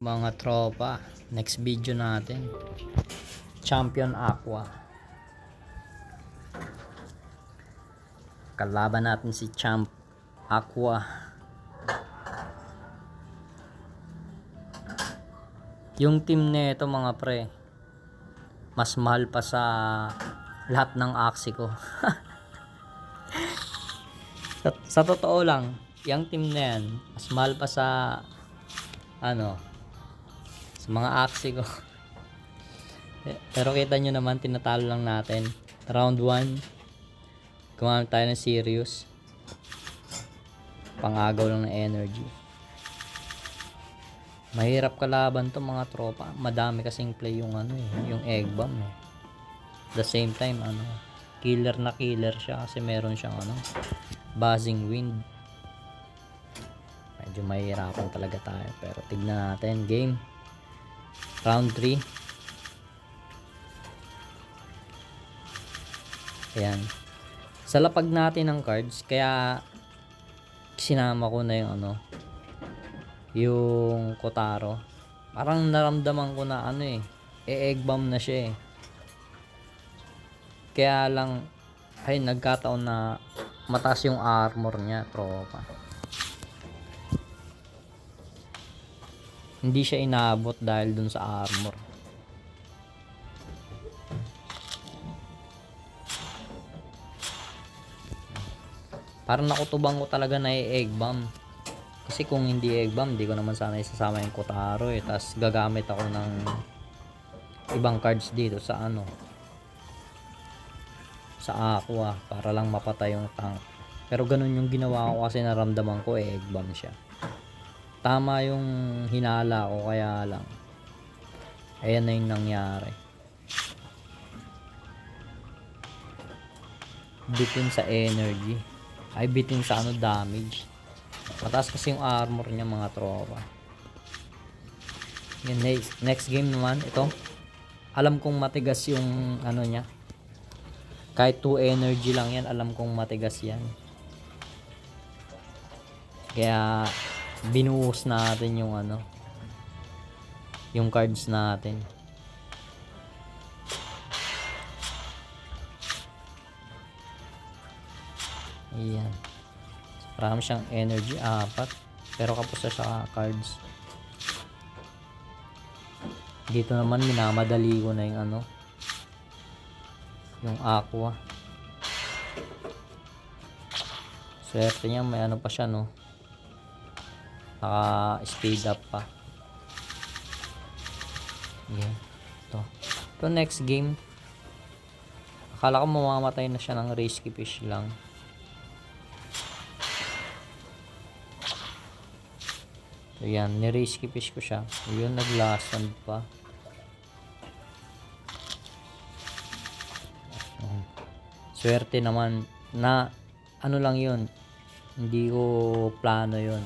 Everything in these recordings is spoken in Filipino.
Mga tropa, next video natin. Champion Aqua. Kalaban natin si Champ Aqua. Yung team nito mga pre, mas mahal pa sa lahat ng aksi ko. sa, sa totoo lang, yung team na yan, mas mahal pa sa ano, mga aksi ko. Pero kita nyo naman, tinatalo lang natin. Round 1, gumamit tayo ng serious. Pangagaw lang ng energy. Mahirap kalaban to mga tropa. Madami kasing play yung ano eh, yung egg bomb eh. The same time, ano, killer na killer siya kasi meron siyang ano, buzzing wind. Medyo mahirapan talaga tayo. Pero tignan natin. Game. Round 3. Ayan. Sa lapag natin ng cards, kaya sinama ko na yung ano, yung Kotaro. Parang naramdaman ko na ano eh, e-egg bomb na siya eh. Kaya lang, ay nagkataon na mataas yung armor niya, tropa. Hindi siya inaabot dahil dun sa armor. Parang nakutubang ko talaga na egg bomb. Kasi kung hindi egg bomb, di ko naman sana isasama yung Kotaro eh. Tapos gagamit ako ng ibang cards dito sa ano. Sa Aqua para lang mapatay yung tank. Pero ganun yung ginawa ko kasi naramdaman ko eh, egg bomb siya. Tama yung hinala ko kaya lang. Ayan na yung nangyari. Bitin sa energy. Ay bitin sa ano damage. Mataas kasi yung armor niya mga tropa. Yan, next, next game naman, ito. Alam kong matigas yung ano niya. Kahit 2 energy lang yan, alam kong matigas yan. Kaya binuhos natin yung ano yung cards natin. Ayan. Marami siyang energy, apat. Pero kapos na siya cards. Dito naman minamadali ko na yung ano. Yung aqua. Swerte niya may ano pa siya no. Naka speed up pa. Yan. Ito. Ito next game. Akala ko mamamatay na siya ng risky fish lang. So yan, ni-risky fish ko siya. Yun, nag-last stand pa. Swerte naman na ano lang yun. Hindi ko plano yun.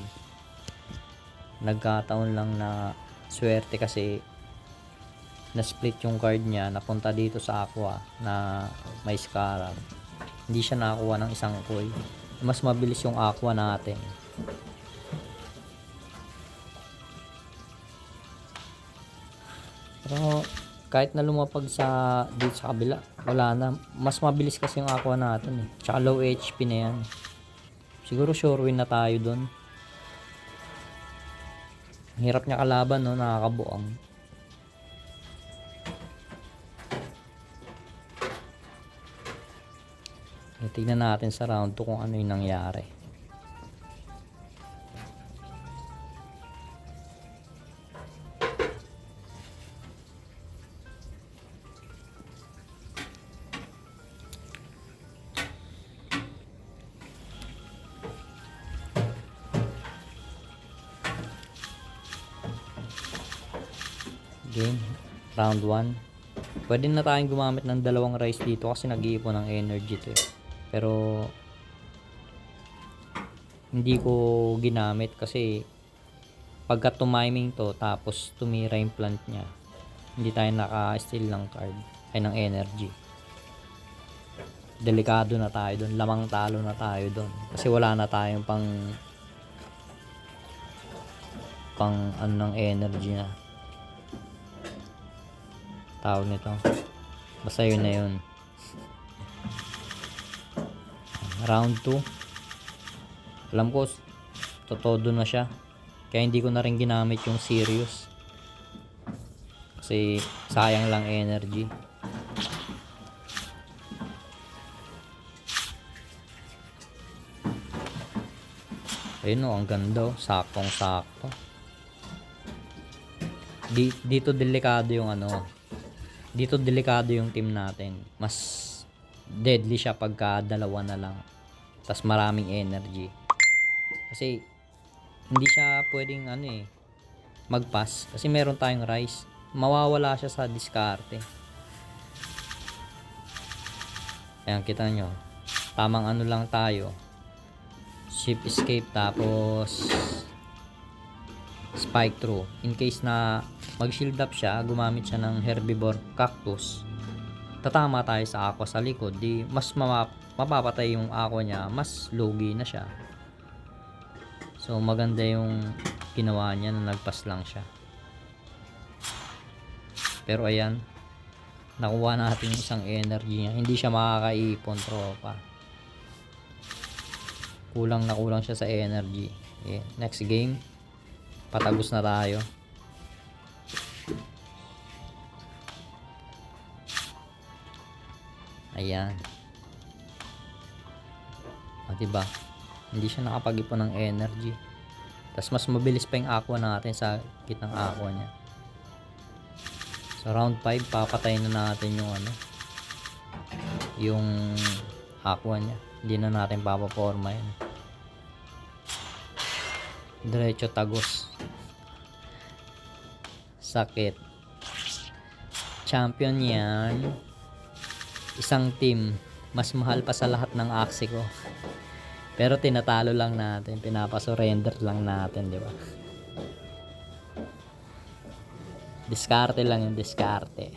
Nagkataon lang na swerte kasi na-split yung card niya napunta dito sa Aqua na may Scarab. Hindi siya nakakuha ng isang koi. Mas mabilis yung Aqua natin. Pero kahit na lumapag sa dito sa kabila, wala na. Mas mabilis kasi yung aqua natin eh. Tsaka low HP na yan. Siguro sure win na tayo doon. Hirap niya kalaban no, nakakabuang. Eh, Tignan natin sa round 2 kung ano yung nangyari. Game. Round 1. Pwede na tayong gumamit ng dalawang rice dito kasi nag-iipon ng energy to eh. Pero hindi ko ginamit kasi pagka tumiming to tapos tumira yung plant niya hindi tayo naka-steal ng card ay ng energy delikado na tayo doon lamang talo na tayo doon kasi wala na tayong pang pang ano ng energy na tawag nito. Basta yun na yun. Round 2 alam ko totodo na siya. Kaya hindi ko na rin ginamit yung serious kasi sayang lang energy. Ayun o ang ganda oh. saktong sakto Di, dito delikado yung ano dito delikado yung team natin. Mas deadly siya pagka dalawa na lang. Tas maraming energy. Kasi hindi siya pwedeng ano eh mag-pass. Kasi meron tayong rice. Mawawala siya sa diskarte. Ayan kita nyo. Tamang ano lang tayo. Ship escape tapos spike through. In case na mag shield up siya gumamit siya ng herbivore cactus tatama tayo sa aqua sa likod. Di mas mama, mapapatay yung aqua niya mas lugi na siya. So maganda yung ginawa niya na nagpas lang siya. Pero ayan nakuha natin isang energy niya. Hindi siya makakaipon tropa. Kulang na kulang siya sa energy. Okay. next game patagos na tayo. Ayan. O diba? Hindi siya nakapag-ipon ng energy. Tapos mas mabilis pa yung aqua natin sa kitang aqua niya. So round 5 papatayin na natin yung ano yung aqua niya. Hindi na natin papaporma yun. Diretso tagos sakit champion yan. Isang team. Mas mahal pa sa lahat ng aksi ko. Pero tinatalo lang natin. Pinapasurrender lang natin di ba? Diskarte lang yung diskarte.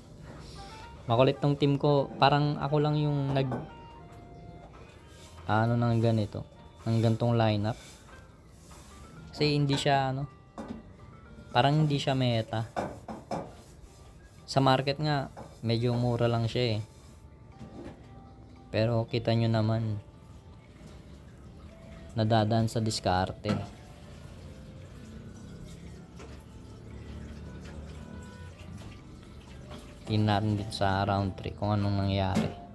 Makulit tong team ko. Parang ako lang yung nag ano ng ganito? Ng gantong lineup? Kasi hindi siya ano parang hindi siya meta. Sa market nga medyo mura lang siya eh. Pero kita nyo naman nadadaan sa diskarte. Tingnan natin dito sa round 3 kung anong nangyari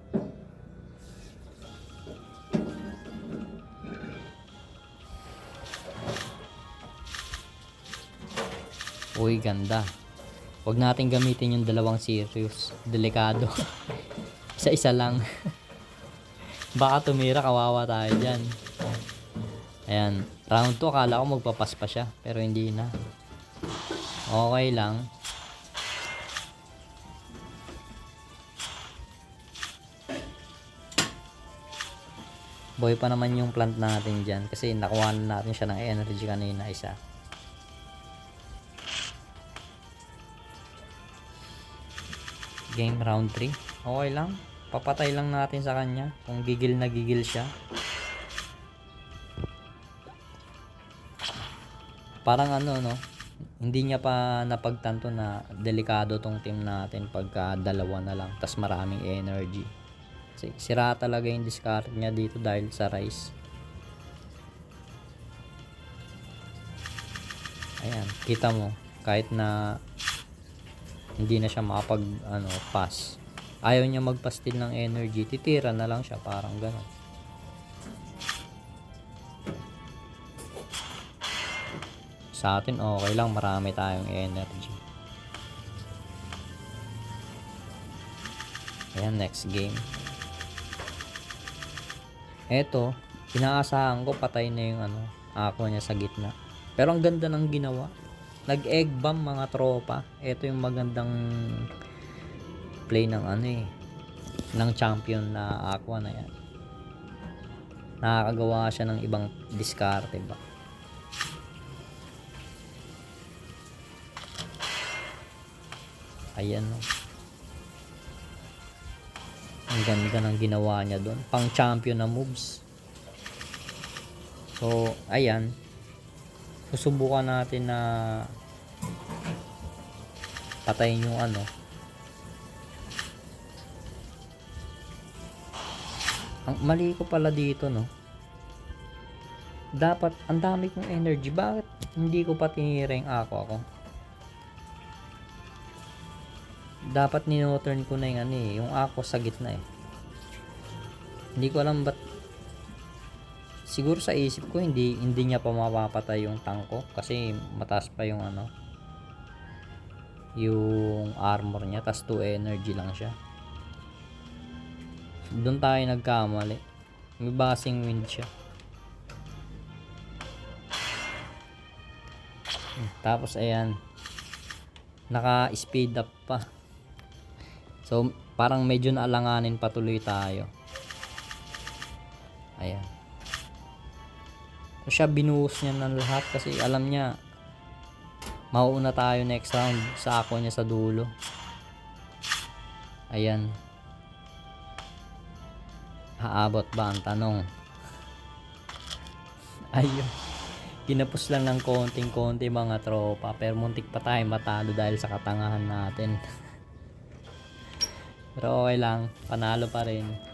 Uy, ganda. Huwag natin gamitin yung dalawang serious. Delikado. Isa-isa lang. Baka tumira, kawawa tayo dyan. Ayan. Round 2, akala ko magpapas pa siya. Pero hindi na. Okay lang. Boy pa naman yung plant natin dyan. Kasi nakuha na natin siya ng energy kanina isa. Game round 3 okay lang. Papatay lang natin sa kanya kung gigil na gigil siya. Parang ano no? Hindi niya pa napagtanto na delikado tong team natin pagka dalawa na lang. Tas maraming energy. Kasi sira talaga yung discard niya dito dahil sa rice. Ayan kita mo. Kahit na hindi na siya makapag ano, pass. Ayaw niya magpastil ng energy, titira na lang siya parang gano'n. Sa atin okay lang, marami tayong energy. Ayan, next game. Eto, inaasahan ko patay na yung ano, ako niya sa gitna. Pero ang ganda ng ginawa nag-egg bomb mga tropa. Ito yung magandang play ng ano eh ng champion na aqua na yan. Nakakagawa siya ng ibang diskarte ba. Ayan no. Ang ganda ng ginawa niya doon. Pang champion na moves. So, ayan susubukan natin na patayin yung ano. Ang mali ko pala dito no? Dapat ang dami kong energy. Bakit hindi ko pa tinira yung ako ako? Dapat ninoturn ko na yung ano eh yung ako sa gitna eh. Hindi ko alam ba't siguro sa isip ko hindi hindi niya pa mapapatay yung tank ko kasi mataas pa yung ano yung armor niya tas 2 energy lang siya. Doon tayo nagkamali. May basing wind siya. Tapos ayan. Naka speed up pa. So parang medyo naalanganin patuloy tayo. Ayan siya binuhos niya ng lahat kasi alam niya mauuna tayo next round sa ako niya sa dulo. Ayan. Haabot ba ang tanong? Ayun. Kinapos lang ng konting-konti mga tropa pero muntik pa tayo matalo dahil sa katangahan natin. Pero okay lang panalo pa rin